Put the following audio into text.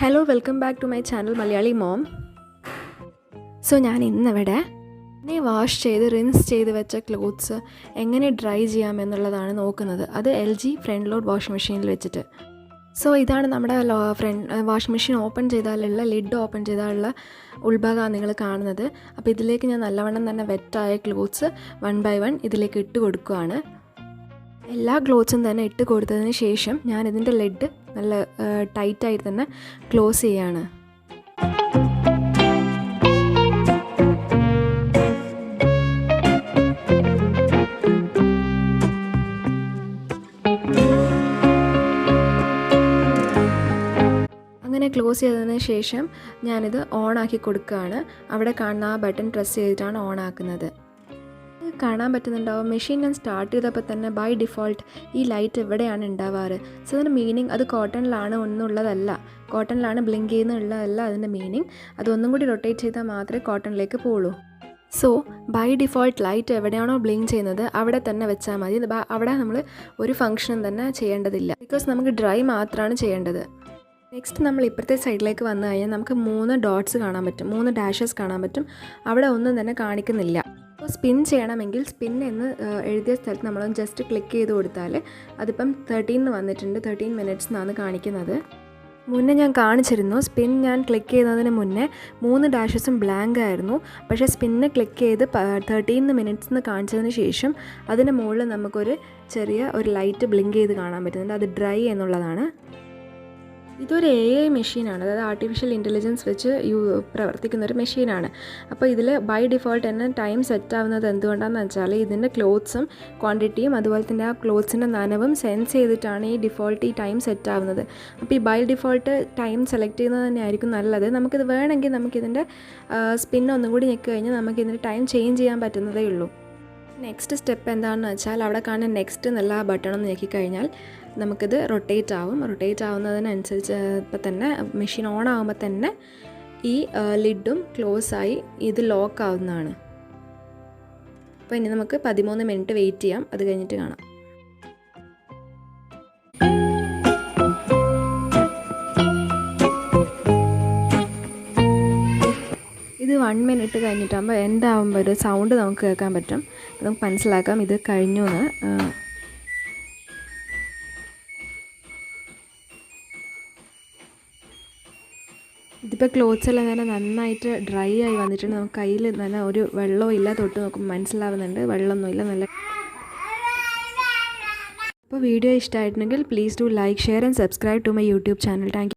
Hello welcome back to my channel Malayali mom so ഞാൻ ഇന്നിവിടെ എന്നെ വാഷ് ചെയ്ത് റിൻസ് ചെയ്ത് വെച്ച ക്ലോത്ത്സ് എങ്ങനെ ഡ്രൈ ചെയ്യാമെന്നുള്ളതാണ് നോക്കുന്നത്. അത് L G front load washing മെഷീനിൽ വെച്ചിട്ട്. സോ ഇതാണ് നമ്മുടെ ഫ്രണ്ട് വാഷിംഗ് മെഷീൻ ഓപ്പൺ ചെയ്താലുള്ള ലിഡ് ഓപ്പൺ ചെയ്താലുള്ള ഉൾഭാഗമാണ് നിങ്ങൾ കാണുന്നത്. അപ്പോൾ ഇതിലേക്ക് ഞാൻ നല്ലവണ്ണം തന്നെ വെറ്റായ ക്ലോത്ത്സ് വൺ ബൈ വൺ ഇതിലേക്ക് ഇട്ട് കൊടുക്കുകയാണ്. എല്ലാ ക്ലോത്ത്സും തന്നെ ഇട്ട് കൊടുത്തതിന് ശേഷം ഞാൻ ഇതിന്റെ ലെഡ് നല്ല ടൈറ്റായിട്ട് തന്നെ ക്ലോസ് ചെയ്യാണ്. അങ്ങനെ ക്ലോസ് ചെയ്തതിന് ശേഷം ഞാനിത് ഓൺ ആക്കി കൊടുക്കുകയാണ്. അവിടെ കാണുന്ന ആ ബട്ടൺ പ്രസ് ചെയ്തിട്ടാണ് ഓൺ ആക്കുന്നത്. കാണാൻ പറ്റുന്നുണ്ടാവും. മെഷീൻ ഞാൻ സ്റ്റാർട്ട് ചെയ്തപ്പോൾ തന്നെ ബൈ ഡിഫോൾട്ട് ഈ ലൈറ്റ് എവിടെയാണ് ഉണ്ടാവാറ്? സോ അതിന്റെ മീനിങ് അത് കോട്ടണിലാണ് ഒന്നുള്ളതല്ല. കോട്ടണിലാണ് ബ്ലിങ്ക് ചെയ്യുന്നുള്ളതല്ല അതിന്റെ മീനിങ് അതൊന്നും കൂടി റൊട്ടേറ്റ് ചെയ്താൽ മാത്രമേ കോട്ടണിലേക്ക് പോളൂ സോ ബൈ ഡിഫോൾട്ട് ലൈറ്റ് എവിടെയാണോ ബ്ലിങ്ക് ചെയ്യുന്നത് അവിടെ തന്നെ വെച്ചാൽ മതി. അവിടെ നമ്മൾ ഒരു ഫംഗ്ഷനും തന്നെ ചെയ്യേണ്ടതില്ല. ബിക്കോസ് നമുക്ക് ഡ്രൈ മാത്രമാണ് ചെയ്യേണ്ടത്. നെക്സ്റ്റ് നമ്മൾ ഇപ്പുറത്തെ സൈഡിലേക്ക് വന്നു കഴിഞ്ഞാൽ നമുക്ക് മൂന്ന് ഡോട്ട്സ് കാണാൻ പറ്റും. മൂന്ന് ഡാഷസ് കാണാൻ പറ്റും. അവിടെ ഒന്നും തന്നെ കാണിക്കുന്നില്ല. അപ്പോൾ സ്പിൻ ചെയ്യണമെങ്കിൽ സ്പിൻ എന്ന് എഴുതിയ സ്ഥലത്ത് നമ്മൾ ജസ്റ്റ് ക്ലിക്ക് ചെയ്ത് കൊടുത്താൽ അതിപ്പം തേർട്ടീൻ വന്നിട്ടുണ്ട്. തേർട്ടീൻ മിനിറ്റ്സ് എന്നാണ് കാണിക്കുന്നത്. മുന്നേ ഞാൻ കാണിച്ചിരുന്നു സ്പിൻ ഞാൻ ക്ലിക്ക് ചെയ്യുന്നതിന് മുന്നേ മൂന്ന് ഡാഷസും ബ്ലാങ്ക് ആയിരുന്നു. പക്ഷേ സ്പിന്ന് ക്ലിക്ക് ചെയ്ത് തേർട്ടീൻ മിനിറ്റ്സ് എന്ന് കാണിച്ചതിന് ശേഷം അതിന് മുകളിൽ നമുക്കൊരു ചെറിയ ഒരു ലൈറ്റ് ബ്ലിങ്ക് ചെയ്ത് കാണാൻ പറ്റുന്നുണ്ട്. അത് ഡ്രൈ എന്നുള്ളതാണ്. ഇതൊരു എ ഐ മെഷീനാണ് അതായത് ആർട്ടിഫിഷ്യൽ ഇന്റലിജൻസ് വെച്ച് യു പ്രവർത്തിക്കുന്ന ഒരു മെഷീനാണ് അപ്പോൾ ഇതിൽ ബൈ ഡിഫോൾട്ട് തന്നെ ടൈം സെറ്റ് ആവുന്നത് എന്തുകൊണ്ടാണെന്ന് വെച്ചാൽ ഇതിന്റെ ക്ലോത്ത്സും ക്വാണ്ടിറ്റിയും അതുപോലെ തന്നെ ആ ക്ലോത്ത്സിന്റെ നനവും സെൻസ് ചെയ്തിട്ടാണ് ഈ ഡിഫോൾട്ട് ഈ ടൈം സെറ്റ് ആവുന്നത്. അപ്പോൾ ഈ ബൈ ഡിഫോൾട്ട് ടൈം സെലക്ട് ചെയ്യുന്നത് തന്നെയായിരിക്കും നല്ലത്. നമുക്കിത് വേണമെങ്കിൽ നമുക്കിതിന്റെ സ്പിൻ ഒന്നും കൂടി ഞെക്കി കഴിഞ്ഞാൽ നമുക്കിതിന്റെ ടൈം ചേഞ്ച് ചെയ്യാൻ പറ്റുന്നതേ ഉള്ളൂ. നെക്സ്റ്റ് സ്റ്റെപ്പ് എന്താണെന്ന് വെച്ചാൽ അവിടെ കാണുന്ന നെക്സ്റ്റ് എന്നുള്ള ബട്ടൺ ഒന്ന് ഞെക്കിക്കഴിഞ്ഞാൽ നമുക്കിത് റൊട്ടേറ്റ് ആവും. റൊട്ടേറ്റ് ആവുന്നതിനനുസരിച്ച് ഇപ്പം തന്നെ മെഷീൻ ഓൺ ആകുമ്പോൾ തന്നെ ഈ ലിഡും ക്ലോസ് ആയി ഇത് ലോക്ക് ആവുന്നതാണ്. അപ്പോൾ ഇനി നമുക്ക് പതിമൂന്ന് മിനിറ്റ് വെയിറ്റ് ചെയ്യാം. അത് കഴിഞ്ഞിട്ട് കാണാം. വൺ മിനിറ്റ് കഴിഞ്ഞിട്ടാകുമ്പോൾ എന്താകുമ്പോൾ ഒരു സൗണ്ട് നമുക്ക് കേൾക്കാൻ പറ്റും. നമുക്ക് മനസ്സിലാക്കാം. ഇത് കഴിഞ്ഞു എന്ന്. ഇതിപ്പോൾ ക്ലോത്ത്സ് എല്ലാം തന്നെ നന്നായിട്ട് ഡ്രൈ ആയി വന്നിട്ടുണ്ട്. നമുക്ക് കയ്യിൽ തന്നെ ഒരു വെള്ളവും ഇല്ല തൊട്ട് നോക്കുമ്പോൾ മനസ്സിലാവുന്നുണ്ട്. വെള്ളമൊന്നുമില്ല നല്ല അപ്പോൾ വീഡിയോ ഇഷ്ടമായിട്ടുണ്ടെങ്കിൽ please do like share and subscribe to my YouTube channel thank